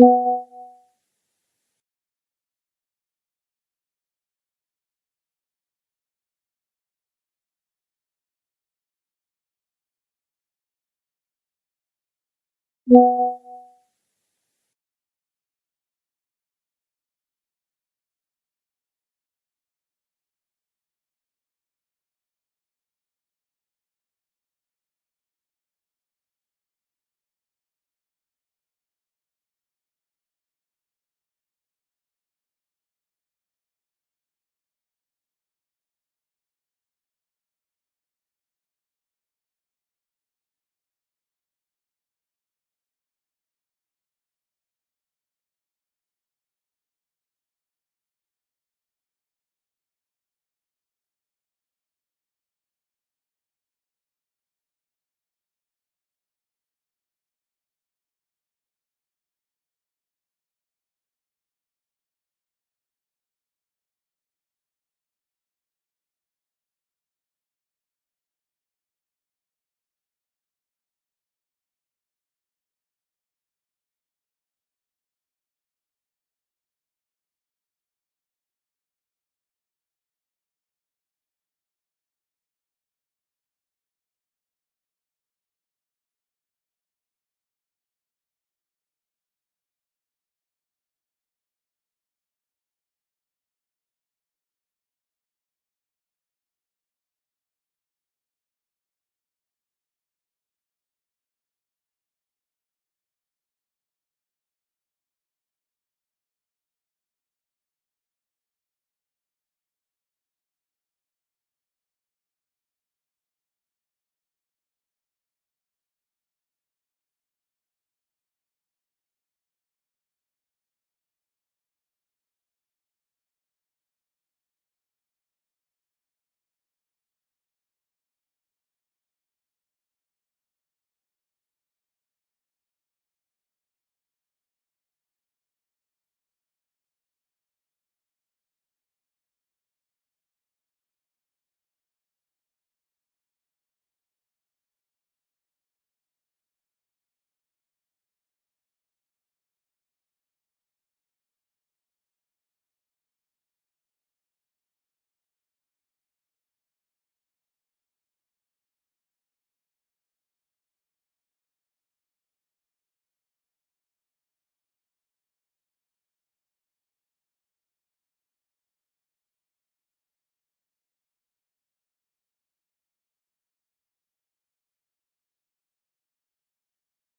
you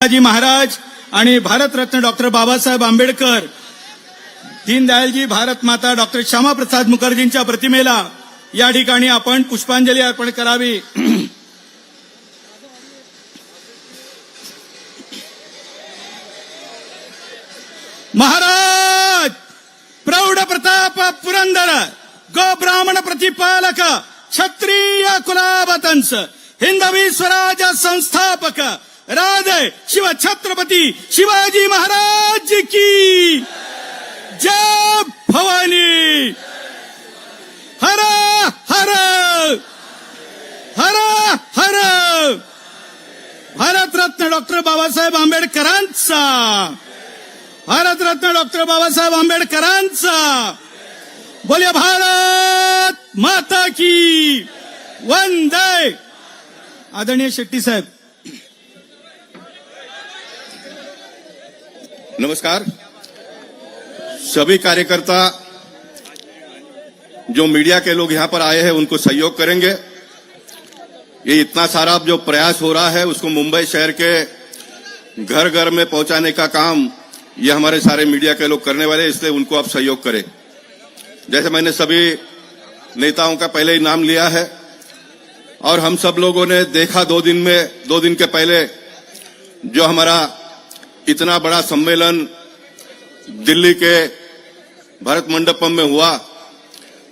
Shivaji Maharaj आणि Bharat Ratna doctor Babasaheb Ambedkar दीनदयालजी Bharat Mata doctor Shyamaprasad मुखर्जींच्या प्रतिमेला या ठिकाणी आपण पुष्पांजली अर्पण करावी. महाराज प्रौढ प्रताप पुरंदर गो ब्राह्मण प्रतिपालक क्षत्रिय कुलाबतंस हिंदवी स्वराज संस्थापक राजय शिव छत्रपती शिवाजी महाराज की जय भवानी। हर हर हर हर। भारतरत्न डॉक्टर बाबासाहेब आंबेडकरांचा। भारतरत्न डॉक्टर बाबासाहेब आंबेडकरांचा। बोले भारत माता की। वंदय आदरणीय शेट्टी साहेब नमस्कार। सभी कार्यकर्ता, जो मीडिया के लोग यहाँ पर आए हैं, उनको सहयोग करेंगे। ये इतना सारा जो प्रयास हो रहा है, उसको मुंबई शहर के घर घर में पहुँचाने का काम ये हमारे सारे मीडिया के लोग करने वाले इसलिए उनको आप सहयोग करें। जैसे मैंने सभी नेताओं का पहले ही नाम लिया है, और हम सब लोगों ने देखा दो दिन में, दो दिन के पहले जो हमारा इतना बड़ा सम्मेलन दिल्ली के भरत मंडपम में हुआ।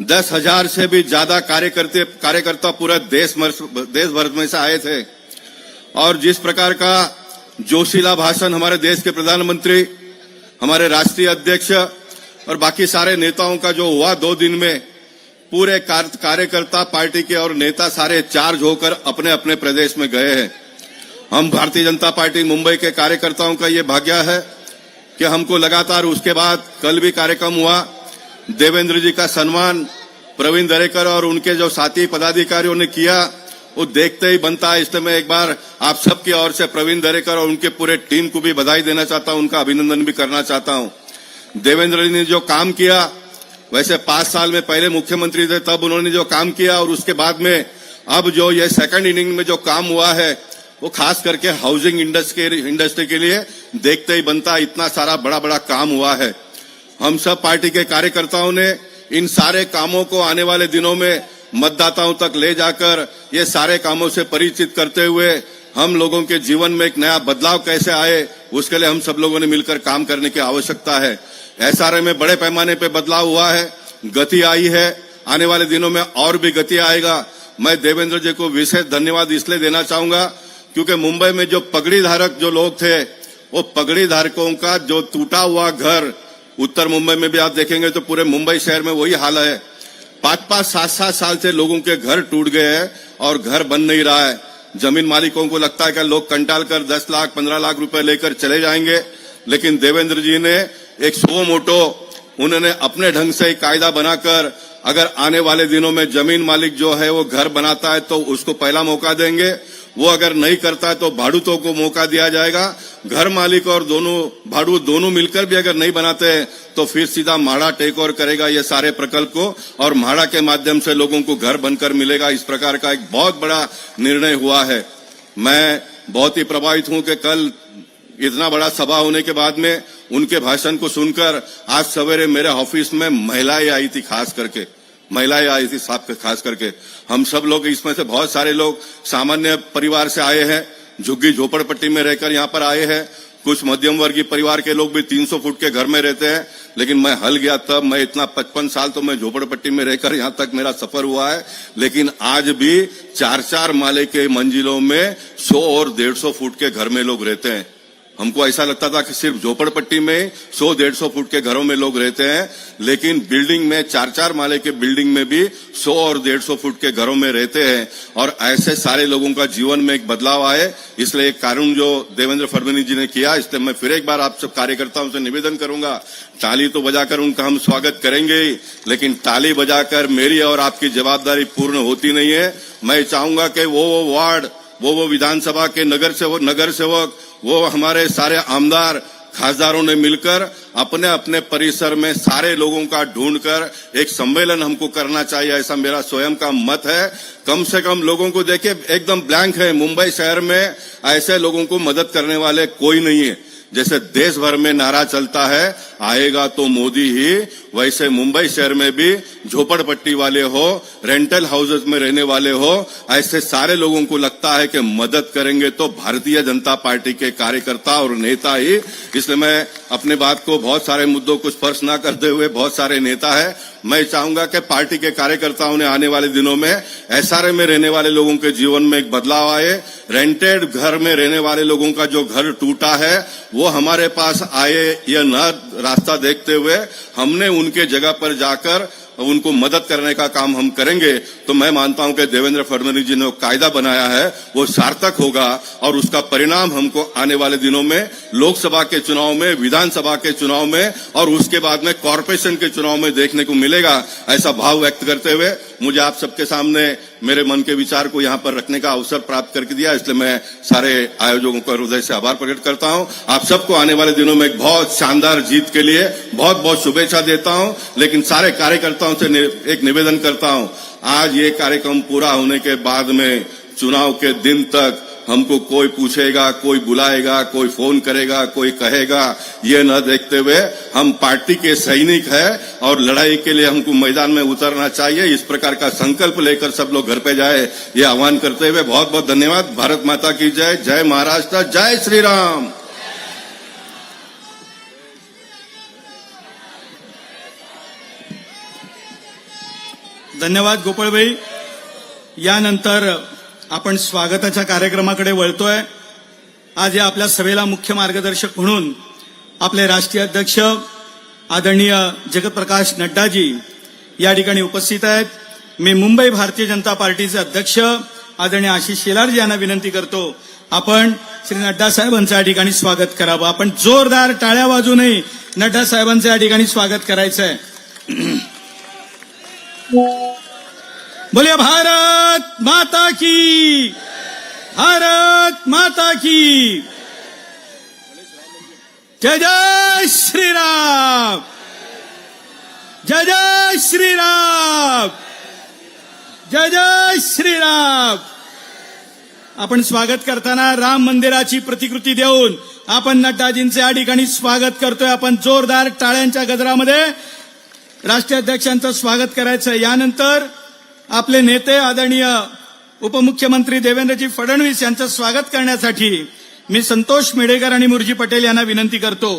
दस हज़ार से भी ज़्यादा कार्यकर्ते, कार्यकर्ता पूरा देश देश भर में से आए थे। और जिस प्रकार का जोशीला भाषण हमारे देश के प्रधानमंत्री, हमारे राष्ट्रीय अध्यक्ष और बाकी सारे नेताओं का जो हुआ दो दिन में, पूरे कार्यकर्ता पार्टी के और नेता सारे चार्ज होकर अपने अपने प्रदेश में गए हैं। हम भारतीय जनता पार्टी मुंबई के कार्यकर्ताओं का ये भाग्य है कि हमको लगातार उसके बाद कल भी कार्यक्रम हुआ। देवेंद्र जी का सम्मान प्रवीण दरेकर और उनके जो साथी पदाधिकारियों ने किया, वो देखते ही बनता है। इसलिए मैं एक बार आप सबकी ओर से प्रवीण दरेकर और उनके पूरे टीम को भी बधाई देना चाहता हूँ, उनका अभिनंदन भी करना चाहता हूँ। देवेंद्र जी ने जो काम किया, वैसे पाँच साल में पहले मुख्यमंत्री थे, तब उन्होंने जो काम किया और उसके बाद में अब जो ये सेकंड इनिंग में जो काम हुआ है वो खास करके हाउसिंग इंडस्ट्री इंडस्ट्री के लिए देखते ही बनता इतना सारा बड़ा बड़ा काम हुआ है। हम सब पार्टी के कार्यकर्ताओं ने इन सारे कामों को आने वाले दिनों में मतदाताओं तक ले जाकर ये सारे कामों से परिचित करते हुए हम लोगों के जीवन में एक नया बदलाव कैसे आए, उसके लिए हम सब लोगों ने मिलकर काम करने की आवश्यकता है। एसआरए में बड़े पैमाने पर बदलाव हुआ है, गति आई है। आने वाले दिनों में और भी गति आएगा। मैं देवेंद्र जी को विशेष धन्यवाद इसलिए देना चाहूँगा क्योंकि मुंबई में जो पगड़ी धारक जो लोग थे, वो पगड़ी धारकों का जो टूटा हुआ घर उत्तर मुंबई में भी आप देखेंगे तो पूरे मुंबई शहर में वही हाल है। पाँच पाँच सात सात साल से लोगों के घर टूट गए हैं और घर बन नहीं रहा है। ज़मीन मालिकों को लगता है कि लोग कंटाल कर दस लाख, पंद्रह लाख रुपए लेकर चले जाएँगे, लेकिन देवेंद्र जी ने एक सो मोटो उन्होंने अपने ढंग से एक कायदा बनाकर, अगर आने वाले दिनों में ज़मीन मालिक जो है वो घर बनाता है तो उसको पहला मौका देंगे। वो अगर नहीं करता तो भाड़ूतों को मौका दिया जाएगा। घर मालिक और दोनों भाड़ू दोनों मिलकर भी अगर नहीं बनाते तो फिर सीधा म्हाड़ा टेक ओवर करेगा ये सारे प्रकल्प को, और म्हाड़ा के माध्यम से लोगों को घर बनकर मिलेगा। इस प्रकार का एक बहुत बड़ा निर्णय हुआ है। मैं बहुत ही प्रभावित हूँ कि कल इतना बड़ा सभा होने के बाद में उनके भाषण को सुनकर आज सवेरे मेरे ऑफ़िस में महिलाएँ आई थी खास करके। महिलाएँ आई थी खास करके। हम सब लोग, इसमें से बहुत सारे लोग सामान्य परिवार से आए हैं। झुग्गी झोपड़पट्टी में रहकर यहाँ पर आए हैं। कुछ मध्यम वर्गीय परिवार के लोग भी 300 फुट के घर में रहते हैं। लेकिन मैं हल गया तब, मैं इतना पचपन साल तो मैं झोपड़पट्टी में रहकर यहाँ तक मेरा सफ़र हुआ है। लेकिन आज भी चार चार माले के मंजिलों में सौ और डेढ़ सौ फुट के घर में लोग रहते हैं। हमको ऐसा लगता था कि सिर्फ़ झोपड़पट्टी में सौ, डेढ़ सौ फुट के घरों में लोग रहते हैं, लेकिन बिल्डिंग में चार चार माले के बिल्डिंग में भी सौ और डेढ़ सौ फुट के घरों में रहते हैं, और ऐसे सारे लोगों का जीवन में एक बदलाव आए, इसलिए एक कानून जो देवेंद्र फडणवीस जी ने किया इसलिए मैं फिर एक बार आप सब कार्यकर्ताओं से निवेदन करूँगा, ताली तो बजाकर उनका हम स्वागत करेंगे ही, लेकिन ताली बजाकर मेरी और आपकी जवाबदारी पूर्ण होती नहीं है। मैं चाहूँगा कि वो वो वार्ड, वो वो विधानसभा के नगर सेवक नगर सेवक वो हमारे सारे आमदार, खासदारों ने मिलकर अपने अपने परिसर में सारे लोगों का ढूंढकर एक सम्मेलन हमको करना चाहिए, ऐसा मेरा स्वयं का मत है। कम से कम लोगों को देखिए, एकदम ब्लैंक है, मुंबई शहर में ऐसे लोगों को मदद करने वाले कोई नहीं है। जैसे देश भर में नारा चलता है, आएगा तो मोदी ही, वैसे मुंबई शहर में भी झोपड़पट्टी वाले हो रेंटल हाउसेस में रहने वाले हो, ऐसे सारे लोगों को लगता है कि मदद करेंगे तो भारतीय जनता पार्टी के कार्यकर्ता और नेता ही, इसलिए मैं अपने बात को बहुत सारे मुद्दों को स्पर्श न करते हुए बहुत सारे नेता है मैं चाहूँगा कि पार्टी के कार्यकर्ताओं ने आने वाले दिनों में एसआरए में रहने वाले लोगों के जीवन में एक बदलाव आए। रेंटेड घर में रहने वाले लोगों का जो घर टूटा है, वो हमारे पास आए या न, रास्ता देखते हुए हमने उनके जगह पर जाकर उनको मदद करने का काम हम करेंगे तो मैं मानता हूँ कि देवेंद्र फडणवीस जी ने कायदा बनाया है, वो सार्थक होगा और उसका परिणाम हमको आने वाले दिनों में, लोकसभा के चुनाव में, विधानसभा के चुनाव में और उसके बाद में कॉरपोरेशन के चुनाव में देखने को मिलेगा, ऐसा भाव व्यक्त करते हुए मुझे आप सबके सामने मेरे मन के विचार को यहाँ पर रखने का अवसर प्राप्त करके दिया, इसलिए मैं सारे आयोजकों का हृदय से आभार प्रकट करता हूँ। आप सबको आने वाले दिनों में एक बहुत शानदार जीत के लिए बहुत बहुत शुभेच्छा देता हूँ, लेकिन सारे कार्यकर्ताओं से एक निवेदन करता हूँ, आज ये कार्यक्रम पूरा होने के बाद में चुनाव के दिन तक हमको कोई पूछेगा, कोई बुलाएगा, कोई फ़ोन करेगा, कोई कहेगा, ये न देखते हुए हम पार्टी के सैनिक है और लड़ाई के लिए हमको मैदान में उतरना चाहिए। इस प्रकार का संकल्प लेकर सब लोग घर पे जाए, ये आह्वान करते हुए बहुत बहुत धन्यवाद। भारत माता की जय। जय महाराष्ट्र। जय श्री राम धन्यवाद गोपाळभाई यानंतर आपण स्वागताच्या कार्यक्रमाकडे वळतोय. आज या आपल्या सभेला मुख्य मार्गदर्शक म्हणून आपले राष्ट्रीय अध्यक्ष आदरणीय जगतप्रकाश नड्डाजी या ठिकाणी उपस्थित आहेत. मी मुंबई भारतीय जनता पार्टीचे अध्यक्ष आदरणीय आशिष शेलारजी यांना विनंती करतो आपण श्री नड्डा साहेबांचं या ठिकाणी स्वागत करावं. आपण जोरदार टाळ्या वाजूनही नड्डा साहेबांचं या ठिकाणी स्वागत करायचं आहे बोलिए भारत माता की। भारत माता की। जय जय श्रीराम। जय जय श्रीराम। जय जय श्रीराम। आपण स्वागत करताना राम मंदिराची प्रतिकृती देऊन आपण नड्डाजींचे या ठिकाणी स्वागत करतोय. आपण जोरदार टाळ्यांच्या गजरामध्ये राष्ट्रीय अध्यक्षांचं स्वागत करायचं. यानंतर आपले नेते आदरणीय उपमुख्यमंत्री देवेंद्रजी फडणवीस यांचं स्वागत करण्यासाठी मी संतोष मेडेकर आणि मुरजी पटेल यांना विनंती करतो.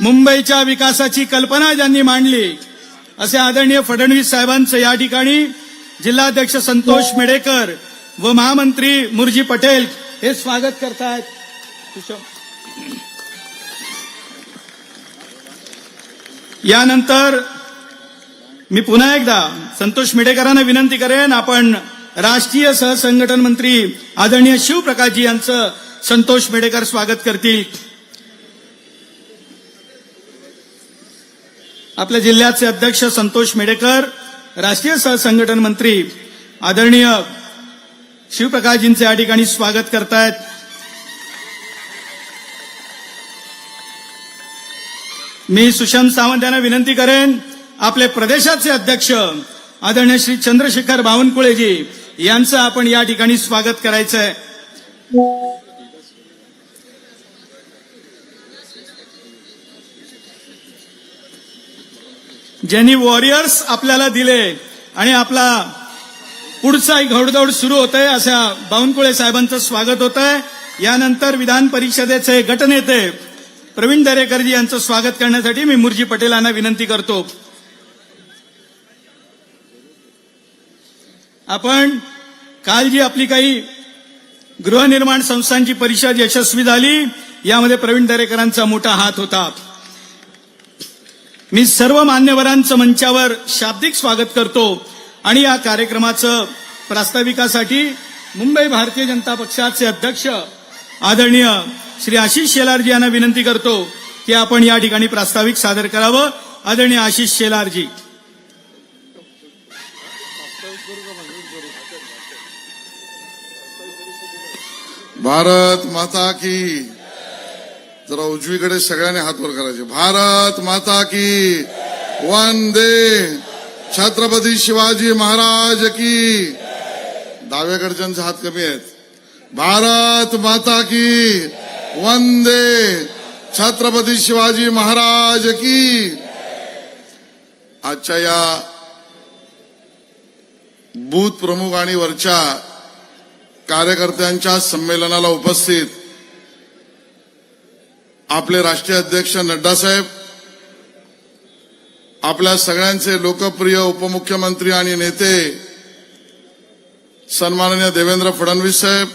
मुंबईच्या विकासाची कल्पना ज्यांनी मांडली असे आदरणीय फडणवीस साहेबांचं या ठिकाणी जिल्हाध्यक्ष संतोष मेडेकर व महामंत्री मुरजी पटेल हे स्वागत करतायत. यानंतर मी पुन्हा एकदा संतोष मेडेकरांना विनंती करेन आपण राष्ट्रीय सहसंघटन मंत्री आदरणीय शिवप्रकाशजी यांचं संतोष मेडेकर स्वागत करतील. आपल्या जिल्ह्याचे अध्यक्ष संतोष मेडेकर राष्ट्रीय सहसंघटन मंत्री आदरणीय शिवप्रकाशजींचे या ठिकाणी स्वागत करतायत. मी सुशांत सावंत यांना विनंती करेन आपले प्रदेशाचे अध्यक्ष आदरणीय श्री चंद्रशेखर बावनकुळेजी यांचं आपण या ठिकाणी स्वागत करायचं आहे ज्यांनी वॉरियर्स आपल्याला दिले आणि आपला पुढचा घौडदौड सुरू होत आहे अशा बावनकुळे साहेबांचं स्वागत होत आहे यानंतर विधान परिषदेचे गटनेते प्रवीण दरेकरजी यांचं स्वागत करण्यासाठी मी मुरजी पटेलांना विनंती करतो. आपण काल जी आपली काही गृहनिर्माण संस्थांची परिषद यशस्वी झाली यामध्ये प्रवीण दरेकरांचा मोठा हात होता. मी सर्व मान्यवरांचं मंचावर शाब्दिक स्वागत करतो आणि या कार्यक्रमाचं प्रास्ताविकासाठी मुंबई भारतीय जनता पक्षाचे अध्यक्ष आदरणीय श्री आशिष शेलारजी यांना विनंती करतो की आपण या ठिकाणी प्रास्ताविक सादर करावं. आदरणीय आशिष शेलारजी. भारत माता की जरा उजवीकडे सगळ्यांनी हात वर करायचे. भारत माता की वंदे. छत्रपती शिवाजी महाराज की. डाव्याकडच्यांचे हात कमी आहेत. भारत माता की वंदे छत्रपती शिवाजी महाराज की। आजच्या या बूथ प्रमुख आणि वरच्या कार्यकर्त्यांच्या संमेलनाला उपस्थित आपले राष्ट्रीय अध्यक्ष नड्डा साहेब आपल्या सगळ्यांचे लोकप्रिय उपमुख्यमंत्री आणि नेते सन्माननीय देवेंद्र फडणवीस साहेब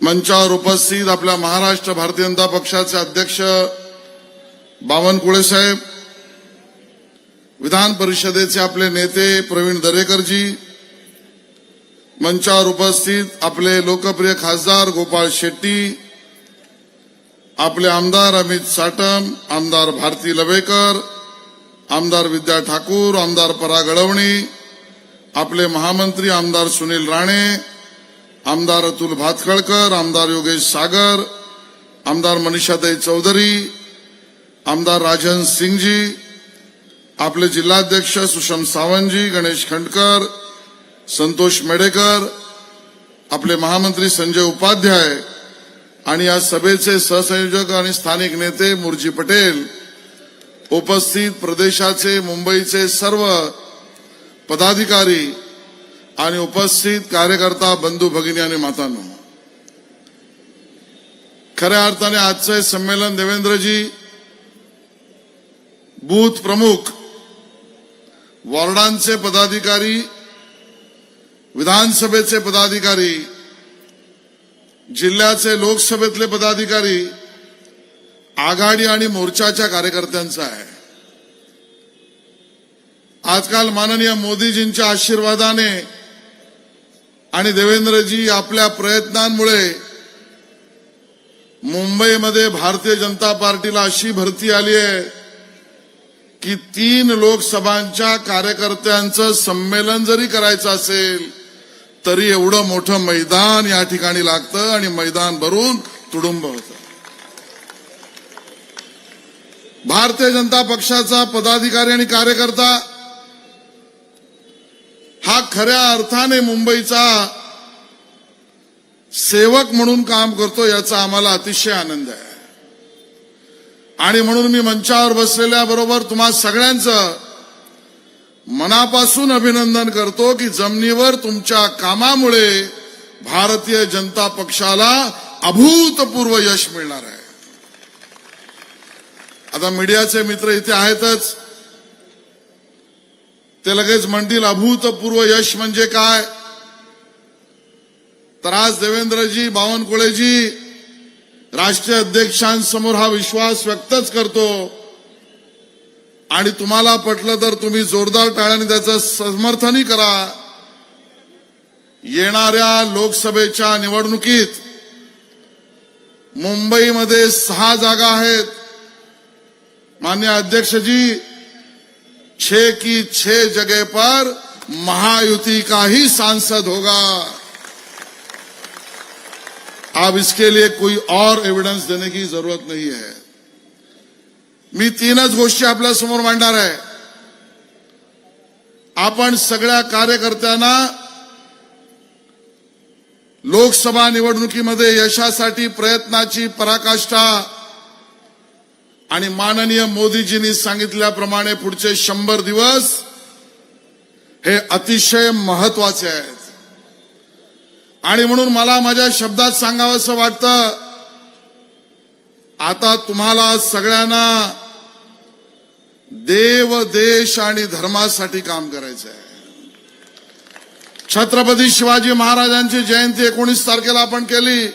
मंचावर उपस्थित आपल्या महाराष्ट्र भारतीय जनता पक्षाचे अध्यक्ष बावनकुळे साहेब विधान परिषदेचे आपले नेते प्रवीण दरेकरजी मंचावर उपस्थित आपले लोकप्रिय खासदार गोपाळ शेट्टी आपले आमदार अमित साटम आमदार भारती लवेकर आमदार विद्या ठाकूर आमदार परा अडवणी आपले महामंत्री आमदार सुनील राणे आमदार अतुल भातखळकर आमदार योगेश सागर आमदार मनीषाताई चौधरी आमदार राजन सिंगजी आपले जिल्हाध्यक्ष सुषम सावंतजी गणेश खंडकर संतोष मेडेकर आपले महामंत्री संजय उपाध्याय आणि या सभेचे सहसंयोजक आणि स्थानिक नेते मुरजी पटेल उपस्थित प्रदेशाचे मुंबईचे सर्व पदाधिकारी आणि उपस्थित कार्यकर्ता बंधू भगिनी आणि मातांनो खऱ्या अर्थाने आजचं हे संमेलन देवेंद्रजी बूथ प्रमुख वॉर्डांचे पदाधिकारी विधानसभेचे पदाधिकारी जिल्ह्याचे लोकसभेतले पदाधिकारी आघाडी आणि मोर्चाच्या कार्यकर्त्यांचा आहे. आजकाल माननीय मोदीजींच्या आशीर्वादाने आणि देवेंद्रजी आपल्या प्रयत्नांमुळे मुंबईमध्ये भारतीय जनता पार्टीला अशी भरती आली आहे की तीन लोकसभांच्या कार्यकर्त्यांचं संमेलन जरी करायचं असेल तरी एवढं मोठं मैदान या ठिकाणी लागतं आणि मैदान भरून तुडुंब होतं. भारतीय जनता पक्षाचा पदाधिकारी आणि कार्यकर्ता खऱ्या अर्थाने मुंबईचा सेवक म्हणून काम करतो याचा आम्हाला अतिशय आनंद आहे. आणि म्हणून मी मंचावर बसलेल्या बरोबर तुम्हा सगळ्यांचं मनापासून अभिनंदन करतो की जमिनीवर तुमच्या कामामुळे भारतीय जनता पक्षाला अभूतपूर्व यश मिळणार आहे. आता मीडियाचे मित्र इथे आहेतच. ते लगेच म्हणतील अभूतपूर्व यश म्हणजे काय? तर आज देवेंद्रजी बावनकुळेजी राष्ट्रीय अध्यक्षांसमोर हा विश्वास व्यक्तच करतो. आणि तुम्हाला पटलं तर तुम्ही जोरदार टाळ्याने त्याचं समर्थनही करा. येणाऱ्या लोकसभेच्या निवडणुकीत मुंबईमध्ये सहा जागा आहेत. मान्य अध्यक्ष जी छह की छह जगह पर महायुति का ही सांसद होगा। अब इसके लिए कोई और एविडेंस देने की जरूरत नहीं है। मी तीनच गोष्टी आपल्यासमोर मांडणार आहे। आपण सगळ्या कार्यकर्त्यांना लोकसभा निवडणुकीमध्ये यशासाठी प्रयत्नाची पराकाष्ठा आणि माननीय मोदीजींनी सांगितल्याप्रमाणे पुढचे शंभर दिवस हे अतिशय महत्त्वाचे आहेत. आणि म्हणून मला माझ्या शब्दात सांगावंसं वाटतं आता तुम्हाला सगळ्यांना देव देश आणि धर्मासाठी काम करायचं आहे छत्रपती शिवाजी महाराजांची जयंती एकोणीस तारखेला आपण केली.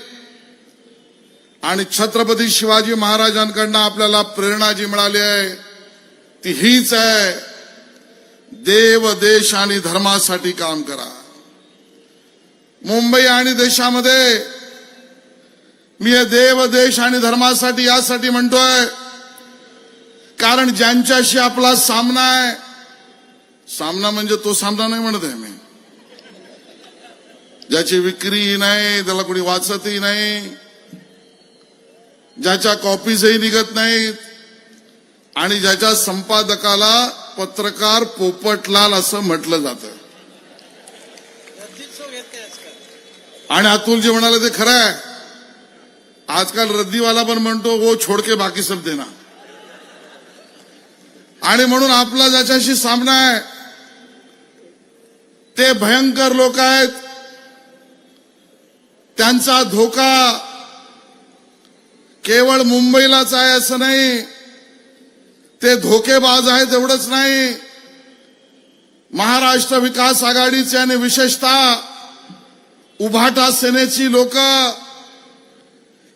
आणि छत्रपती शिवाजी महाराजांकडनं आपल्याला प्रेरणा जी मिळाली आहे ती हीच आहे. देव देश आणि धर्मासाठी काम करा. मुंबई आणि देशामध्ये मी हे देव देश आणि धर्मासाठी यासाठी म्हणतोय कारण ज्यांच्याशी आपला सामना आहे सामना म्हणजे तो सामना नाही म्हणत आहे मी. ज्याची विक्री नाही त्याला कोणी वाचतही नाही ज्याच्या कॉपीजही निघत नाहीत आणि ज्याच्या संपादकाला पत्रकार पोपटलाल असं म्हटलं जातं. आणि अतुलजी म्हणाले ते खरं आहे. आजकाल रद्दीवाला पण म्हणतो वो छोडके बाकी सब देना. आणि म्हणून आपला ज्याच्याशी सामना आहे ते भयंकर लोक आहेत. त्यांचा धोका केवळ मुंबईलाच आहे असं नाही. ते धोकेबाज आहेत एवढंच नाही. महाराष्ट्र विकास आघाडीचे आणि विशेषतः उभाटा सेनेची लोक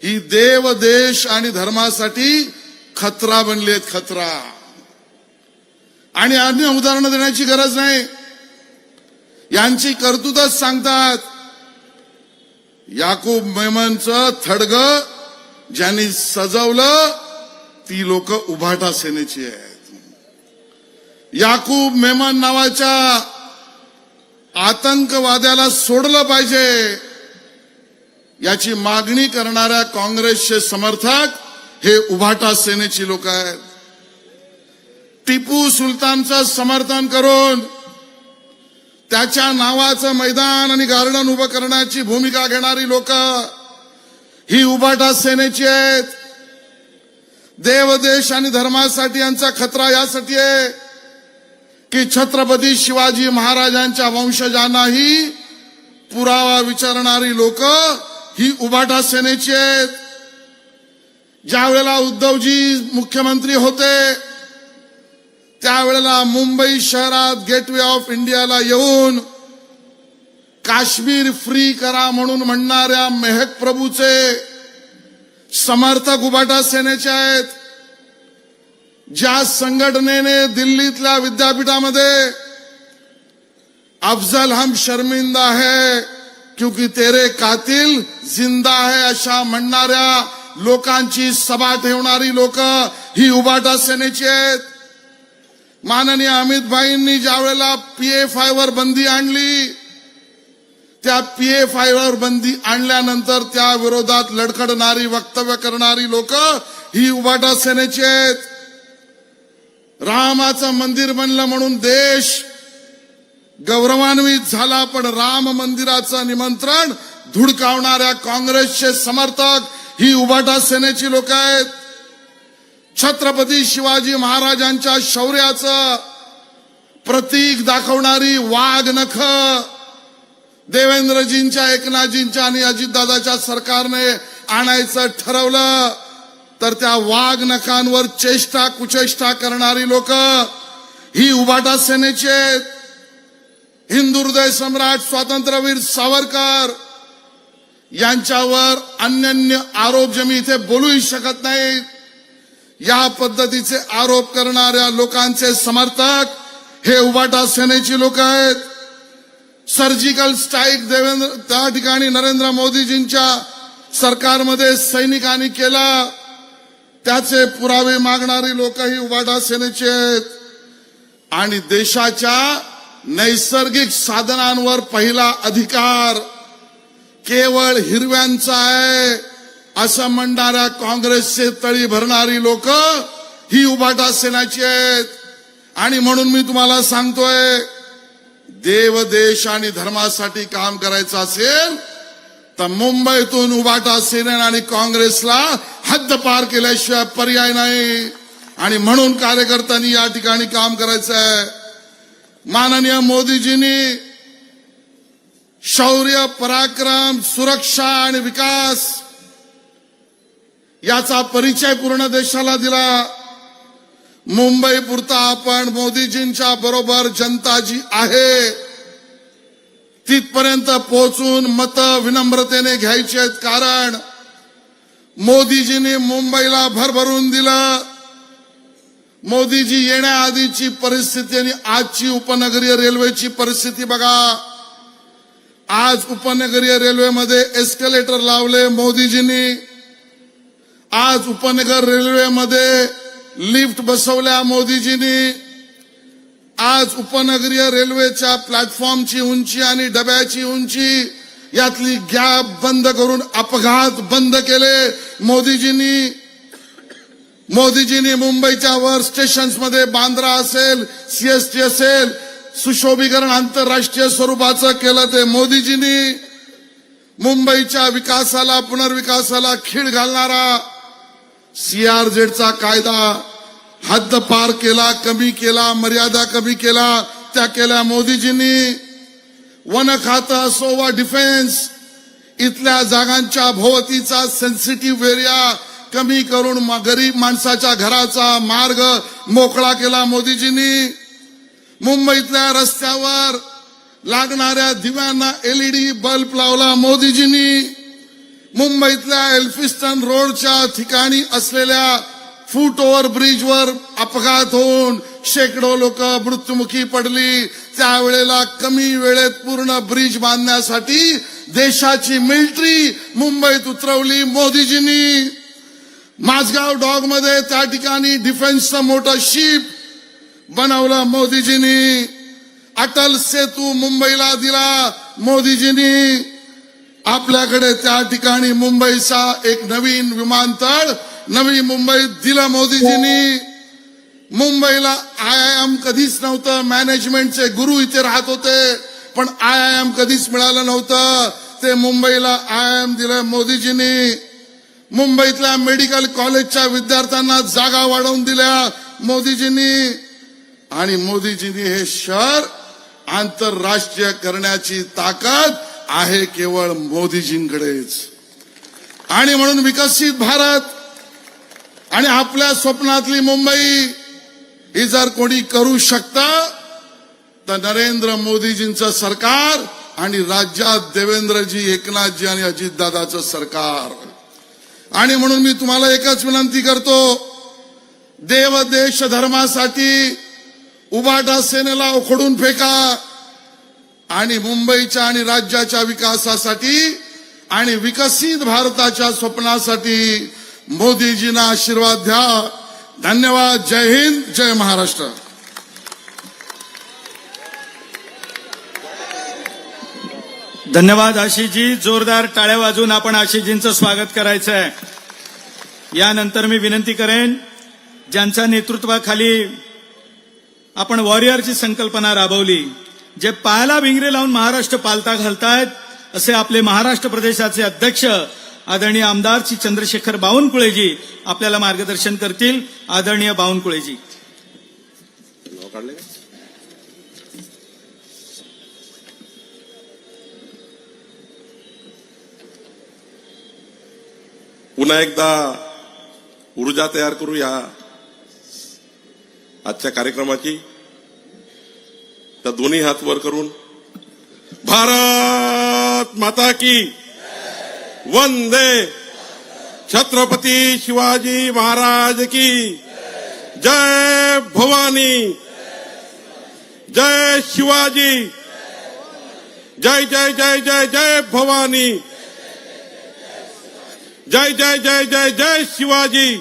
ही देव देश आणि धर्मासाठी खतरा बनली आहेत खतरा. आणि अन्य उदाहरणं देण्याची गरज नाही. यांची कर्तृतच सांगतात याकूब मेमनचं थडग ज्यांनी सजवलं ती लोक उभाटा सेनेची आहेत. याकूब मेमन नावाच्या आतंकवाद्याला सोडलं पाहिजे याची मागणी करणाऱ्या काँग्रेसचे समर्थक हे उभाटा सेनेची लोक आहेत. टिपू सुलतानचं समर्थन करून त्याच्या नावाचं मैदान आणि गार्डन उभं करण्याची भूमिका घेणारी लोक ही उभाटा सेनेची आहेत. देवदेश आणि धर्मासाठी यांचा खतरा यासाठी आहे की छत्रपती शिवाजी महाराजांच्या वंशजांनाही पुरावा विचारणारी लोक ही उभाटा सेनेची आहेत. ज्या वेळेला उद्धवजी मुख्यमंत्री होते त्यावेळेला मुंबई शहरात गेटवे ऑफ इंडियाला येऊन काश्मीर फ्री करा म्हणून म्हणणाऱ्या मेहक प्रभूचे समर्थक उभाटा सेनेचे आहेत. ज्या संघटनेने दिल्लीतल्या विद्यापीठामध्ये अफजल हम शर्मिंदा है क्योंकि तेरे कातिल जिंदा है अशा म्हणणाऱ्या लोकांची सभा ठेवणारी लोक ही उबाटा सेनेची आहेत. माननीय अमित भाईंनी ज्या वेळेला पीएफ आय वर बंदी आणली त्या पी ए वर बंदी आणल्यानंतर त्या विरोधात लडखडणारी वक्तव्य करणारी लोक ही उबाटा सेनेची आहेत. रामाचं मंदिर बनलं म्हणून देश गौरवान्वित झाला पण राम मंदिराचं निमंत्रण धुडकावणाऱ्या काँग्रेसचे समर्थक ही उबाटा सेनेची लोक आहेत. छत्रपती शिवाजी महाराजांच्या शौर्याचं प्रतीक दाखवणारी वाघ नख देवेंद्रजींच्या एकनाथजींच्या आणि अजितदादाच्या सरकारने आणायचं ठरवलं तर त्या वाघ नखांवर चेष्टा कुचेष्टा करणारी लोक ही उबाटा सेनेची आहेत. हिंदू हृदय सम्राट स्वातंत्र्यवीर सावरकर यांच्यावर अन्यन्य आरोप जे मी इथे बोलूही शकत नाही या पद्धतीचे आरोप करणाऱ्या लोकांचे समर्थक हे उबाटा सेनेची लोक आहेत. सर्जिकल स्ट्राईक देवेंद्र त्या ठिकाणी नरेंद्र मोदीजींच्या सरकारमध्ये सैनिकांनी केला. त्याचे पुरावे मागणारी लोकही उभाडा सेनेचे आहेत. आणि देशाच्या नैसर्गिक साधनांवर पहिला अधिकार केवळ हिरव्यांचा आहे असं म्हणणाऱ्या काँग्रेसचे तळी भरणारी लोक ही उभाटा सेनाची आहेत. आणि म्हणून मी तुम्हाला सांगतोय देव देश आणि धर्मासाठी काम करायचं असेल तर मुंबईतून उभाटा सेनेन आणि काँग्रेसला हद्द पार केल्याशिवाय पर्याय नाही. आणि म्हणून कार्यकर्त्यांनी या ठिकाणी काम करायचं आहे माननीय मोदीजींनी शौर्य पराक्रम सुरक्षा आणि विकास याचा परिचय पूर्ण देशाला दिला. मुंबई पुरता आपण मोदीजींच्या बरोबर जनता जी आहे तिथपर्यंत पोहोचून मत विनम्रतेने घ्यायची आहेत. कारण मोदीजींनी मुंबईला भरभरून दिलं. मोदीजी येण्याआधीची परिस्थिती आणि आजची उपनगरीय रेल्वेची परिस्थिती बघा. आज उपनगरीय रेल्वेमध्ये एस्केलेटर लावले मोदीजींनी. आज उपनगर रेल्वेमध्ये लिफ्ट बसवल्या मोदीजींनी. आज उपनगरीय रेल्वेच्या प्लॅटफॉर्मची उंची आणि डब्याची उंची यातली गॅप बंद करून अपघात बंद केले मोदीजींनी. मोदीजींनी मुंबईच्या वर स्टेशन्समध्ये बांद्रा असेल सीएसटी असेल सुशोभीकरण आंतरराष्ट्रीय स्वरूपाचं केलं ते मोदीजींनी. मुंबईच्या विकासाला पुनर्विकासाला खीळ घालणारा सीआरझेडचा कायदा हद्द पार केला कमी केला मर्यादा कमी केला त्या केल्या मोदीजींनी. वन खातं असो वा डिफेन्स इथल्या जागांच्या भोवतीचा सेन्सिटिव्ह एरिया कमी करून म- गरीब माणसाच्या घराचा मार्ग मोकळा केला मोदीजींनी. मुंबईतल्या रस्त्यावर लागणाऱ्या दिव्यांना एलईडी बल्ब लावला मोदीजींनी. मुंबईतल्या एल्फिस्टन रोडच्या ठिकाणी असलेल्या फूट ओव्हर ब्रिजवर अपघात होऊन शेकडो लोक मृत्युमुखी पडली. त्यावेळेला कमी वेळेत पूर्ण ब्रिज बांधण्यासाठी देशाची मिलिटरी मुंबईत उतरवली मोदीजींनी. माझगाव डॉगमध्ये त्या ठिकाणी डिफेन्सचं मोठं शिप बनवलं मोदीजींनी. अटल सेतू मुंबईला दिला मोदीजींनी. आपल्याकडे त्या ठिकाणी मुंबईचा एक नवीन विमानतळ नवी मुंबईत दिलं मोदीजींनी. मुंबईला आय आय एम कधीच नव्हतं मॅनेजमेंटचे गुरु इथे राहत होते पण आय आय एम कधीच मिळालं नव्हतं. ते मुंबईला आय आय एम दिलं मोदीजींनी. मुंबईतल्या मेडिकल कॉलेजच्या विद्यार्थ्यांना जागा वाढवून दिल्या मोदीजींनी. आणि मोदीजींनी हे शहर आंतरराष्ट्रीय करण्याची ताकद आहे केवळ मोदीजींकडेच आणि म्हणून विकसित भारत आणि आपल्या स्वप्नातली मुंबई ही जर कोणी करू शकतं तर नरेंद्र मोदीजींचं सरकार आणि राज्यात देवेंद्रजी एकनाथजी आणि अजितदादाचं सरकार. आणि म्हणून मी तुम्हाला एकच विनंती करतो देव देश धर्मासाठी उबाटा सेनेला उखडून फेका. आणि मुंबईच्या आणि राज्याच्या विकासासाठी आणि विकसित भारताच्या स्वप्नासाठी मोदीजींना आशीर्वाद द्या. धन्यवाद. जय हिंद. जय महाराष्ट्र. धन्यवाद आशिषजी. जोरदार टाळ्या वाजून आपण आशिषजींचं स्वागत करायचं आहे यानंतर मी विनंती करेन ज्यांच्या नेतृत्वाखाली आपण वॉरियरची संकल्पना राबवली जे पायाला भिंगरे लावून महाराष्ट्र पालता घालतायत असे आपले महाराष्ट्र प्रदेशाचे अध्यक्ष आदरणीय आमदार श्री चंद्रशेखर बावनकुळेजी आपल्याला मार्गदर्शन करतील. आदरणीय बावनकुळेजी. पुन्हा एकदा ऊर्जा तयार करूया आजच्या कार्यक्रमाची. तर दोन्ही हात वर करून भारत माता की वंदे. छत्रपती शिवाजी महाराज की जय भवानी. जय शिवाजी. जय जय जय जय जय भवानी. जय जय जय जय जय शिवाजी.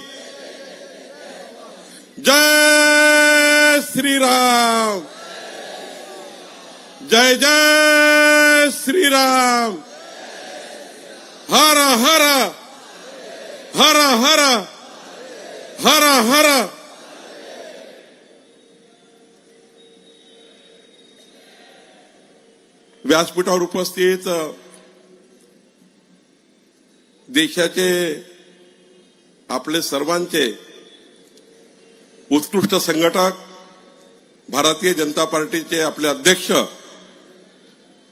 जय श्रीराम. जय जय श्रीराम। हर हर हर हर हर हर। व्यासपीठावर उपस्थित देशाचे आपले सर्वांचे उत्कृष्ट संघटक भारतीय जनता पार्टीचे आपले अध्यक्ष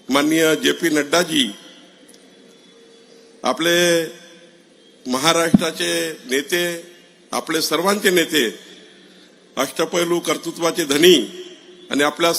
माननीय जे पी नड्डाजी आपले महाराष्ट्राचे नेते आपले सर्वांचे नेते अष्टपैलू कर्तृत्वाचे धनी आणि आपल्या